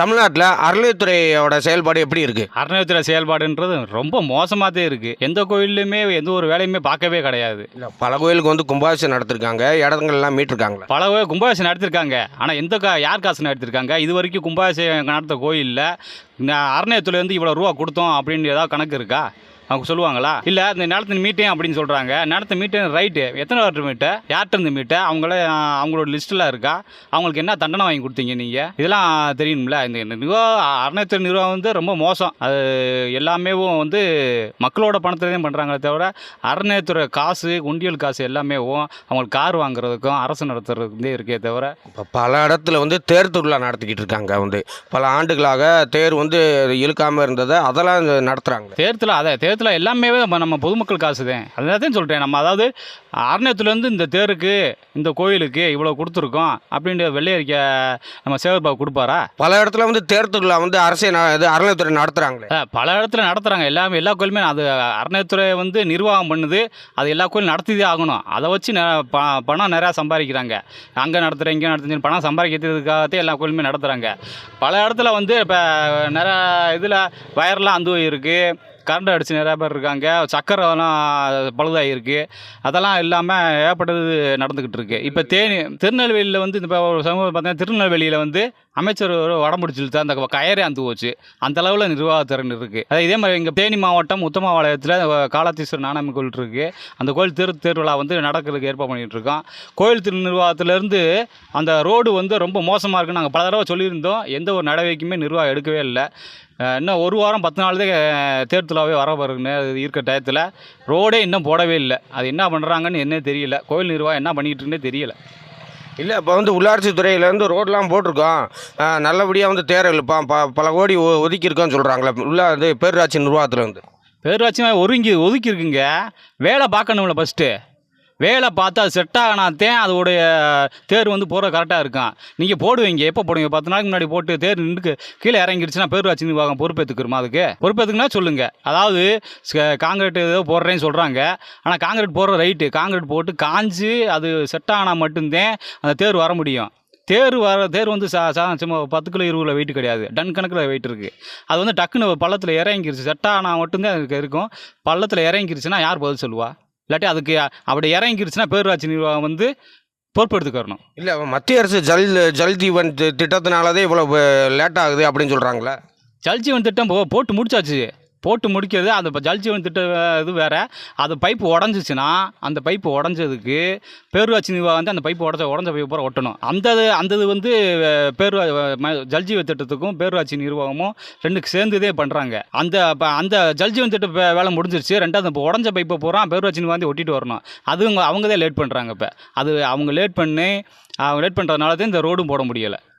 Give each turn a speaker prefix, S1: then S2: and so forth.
S1: தமிழ்நாட்டில் அறநிலையத்துறையோட செயல்பாடு எப்படி இருக்குது
S2: அறநிலையத்துறை செயல்பாடுன்றது ரொம்ப மோசமாக தான் இருக்குது எந்த கோயில்லையுமே எந்த ஒரு வேலையுமே பார்க்கவே கிடையாது.
S1: இல்லை பல கோயிலுக்கு வந்து கும்பாபிஷேகம் நடத்திருக்காங்க. இடங்கள்லாம் மீட்டிருக்காங்களா
S2: பல கோயில் கும்பாபிஷேகம் நடத்திருக்காங்க. ஆனால் எந்த கா யார் காசு நடத்திருக்காங்க? இது வரைக்கும் கும்பாபிஷேகம் நடத்த கோயிலில் அறநிலையத்துலேருந்து இவ்வளோ ரூபா கொடுத்தோம் அப்படின்னு ஏதாவது கணக்கு இருக்கா? அவங்க சொல்லுவாங்களா? இல்லை இந்த நிலத்தின் மீட்டேன் அப்படின்னு சொல்கிறாங்க நிலத்தை மீட்டேன் ரைட்டு எத்தனை வாட்டர் மீட்டை யார்கிட்ட இருந்து மீட்டை அவங்கள அவங்களோட லிஸ்ட்டில் இருக்கா? அவங்களுக்கு என்ன தண்டனை வாங்கி கொடுத்தீங்க நீங்கள் இதெல்லாம் தெரியணும்ல. இந்த நிர்வாகம் அறநிலையத்துறை நிர்வாகம் வந்து ரொம்ப மோசம். அது எல்லாமே வந்து மக்களோட பணத்துலேயும் பண்ணுறாங்களே தவிர அறநிலையத்துறை காசு உண்டியல் காசு எல்லாமே அவங்களுக்கு கார் வாங்குறதுக்கும் அரசு நடத்துறதுக்கும் இருக்கே தவிர.
S1: இப்போ பல இடத்துல வந்து தேர் திருவிழா நடத்திக்கிட்டு இருக்காங்க வந்து. பல ஆண்டுகளாக தேர் வந்து இழுக்காமல் இருந்ததை அதெல்லாம் நடத்துகிறாங்க
S2: தேர்தல் அதை தேர்தல் எல்லாமே நம்ம- நம்ம பொதுமக்கள் காசு தான் அதான் சொல்கிறேன் நம்ம அதாவது அறநிலையத்துலேருந்து இந்த தேருக்கு இந்த கோயிலுக்கு இவ்வளோ கொடுத்துருக்கோம். அப்படின்ற வெள்ளை அறிக்கை நம்ம சேகர்பாபு கொடுப்பாரா?
S1: பல இடத்துல வந்து தேர் திருவிழா வந்து அரசே இது அறநிலையத்துறை நடத்துகிறாங்களே
S2: பல இடத்துல நடத்துகிறாங்க எல்லாமே எல்லா கோயிலுமே அது அறநிலையத்துறை வந்து நிர்வாகம் பண்ணுது. அது எல்லா கோயிலும் நடத்திதே ஆகணும். அதை வச்சு பணம் நிறையா சம்பாதிக்கிறாங்க. அங்கே நடத்துகிறேன் இங்கே நடத்துறேன் பணம் சம்பாதிக்கிறதுக்காகத்தே எல்லா கோயிலுமே நடத்துகிறாங்க பல இடத்துல வந்து இப்போ நிறையா இதில் வயர்லாம் அந்து இருக்குது கரண்ட் அடிச்சு நிறையா பேர் இருக்காங்க. சக்கரைலாம் பழுதாகிருக்கு அதெல்லாம் இல்லாமல் ஏகப்பட்டது நடந்துக்கிட்டு இருக்கு. இப்போ தேனி திருநெல்வேலியில் வந்து இப்போ ஒரு சமூகம் பார்த்தீங்கன்னா திருநெல்வேலியில் வந்து அமைச்சர் ஒரு இழுத்து அந்த கயரே அந்து போச்சு. அந்த அளவில் நிர்வாகத்திறன் இருக்குது அதே இதே மாதிரி இங்கே தேனி மாவட்டம் உத்தமாபாளையத்தில் காலாத்தீஸ்வரர் நானாமி கோயில் இருக்குது அந்த கோயில் திரு திருவிழா வந்து நடக்கிறதுக்கு ஏற்பாடு பண்ணிகிட்டு இருக்கோம். கோயில் திரு நிர்வாகத்திலேருந்து அந்த ரோடு வந்து ரொம்ப மோசமாக இருக்குன்னு நாங்கள் பல தடவை சொல்லியிருந்தோம். எந்த ஒரு நடவடிக்கையுமே நிர்வாகம் எடுக்கவே இல்லை. இன்னும் ஒரு வாரம் பத்து நாள் தான் அஹ், தேர் திருவிழாவே வர பாருங்க அது இருக்க டயத்தில். ரோடே இன்னும் போடவே இல்லை. அது என்ன பண்ணுறாங்கன்னு என்ன தெரியல. கோயில் நிர்வாகம் என்ன பண்ணிக்கிட்டு இருக்குன்னே தெரியல.
S1: இல்லை இப்போ வந்து உள்ளாட்சி துறையிலேருந்து ரோடெலாம் போட்டிருக்கோம். நல்லபடியாக வந்து தேர் இழுப்பான் ப பல கோடி ஒ- ஒதுக்கியிருக்கோன்னு சொல்கிறாங்களே உள்ள வந்து பேரூராட்சி நிர்வாகத்தில் வந்து
S2: பேரூராட்சி ஒருங்கி ஒதுக்கி இருக்குங்க வேலை பார்க்கணும்ல ஃபஸ்ட்டு வேலை பார்த்து அது செட் ஆகினாத்தேன் அதோடைய தேர் வந்து போகிற கரெக்டாக இருக்கும் நீங்கள் போடுவீங்க. எப்போ போடுவீங்க? பத்து நாளைக்கு முன்னாடி போட்டு தேர் நின்று கீழே இறங்கிடுச்சுன்னா பேரூராட்சி நிர்வாகம் பொறுப்பேற்றுக்குருமா அதுக்கு? பொறுப்பேற்றுக்குன்னா சொல்லுங்கள் அதாவது காங்கிரீட் ஏதோ போடுறேன்னு சொல்கிறாங்க ஆனால் காங்கிரீட் போடுற ரைட்டு காங்கிரீட் போட்டு காஞ்சு அது செட் ஆனால் மட்டும்தான் அந்த தேர் வர முடியும். தேர் வர தேர் வந்து சா சா சும்மா பத்து கிலோ இருபது கிலோ வெயிட் கிடையாது. டன் கணக்கில் வெயிட் இருக்குது அது வந்து டக்குன்னு பள்ளத்தில் இறங்கிருச்சு. செட் ஆனால் மட்டும்தான் அதுக்கு இருக்கும் பள்ளத்தில் இறங்கிருச்சுன்னா யார் பதில் சொல்லுவா? இல்லாட்டி அதுக்கு அப்படி இறங்கிருச்சுன்னா பேரூராட்சி நிர்வாகம் வந்து பொறுப்பெடுத்துக்கறணும்
S1: இல்லை மத்திய அரசு ஜல் ஜல் ஜீவன் தி- திட்டத்தினாலதே இவ்வளோ லேட் ஆகுது அப்படின்னு சொல்கிறாங்களே
S2: ஜல்ஜீவன் திட்டம் போ போட்டு முடிச்சாச்சு. போட்டு முடிக்கிறது அந்த இப்போ ஜல்ஜீவன் திட்டம் இது வேறு. அது பைப்பு உடஞ்சிச்சுன்னா அந்த பைப்பு உடஞ்சதுக்கு பேரூராட்சி நிர்வாகம் வந்து அந்த பைப்பு உடச்ச உடஞ்ச பைப்பு பூரா ஒட்டணும். அந்த அந்த இது வந்து அஹ், ஜல்ஜீவ ம- ஜல்ஜீவன் திட்டத்துக்கும் பேரூராட்சி நிர்வாகமும் ரெண்டுக்கு சேர்ந்துதே பண்ணுறாங்க அந்த ப- அந்த ஜல்ஜீவன் திட்ட வேலை முடிஞ்சிருச்சு. ரெண்டாவது இப்போ உடஞ்ச பைப்பை பூரா பேரூராட்சி நிர்வாகம் ஒட்டிட்டு வரணும். அது அவங்க தான் லேட் பண்ணுறாங்க இப்போ. அது அவங்க லேட் பண்ணி அவங்க லேட் பண்ணுறதுனால தான் இந்த ரோடும் போட முடியலை.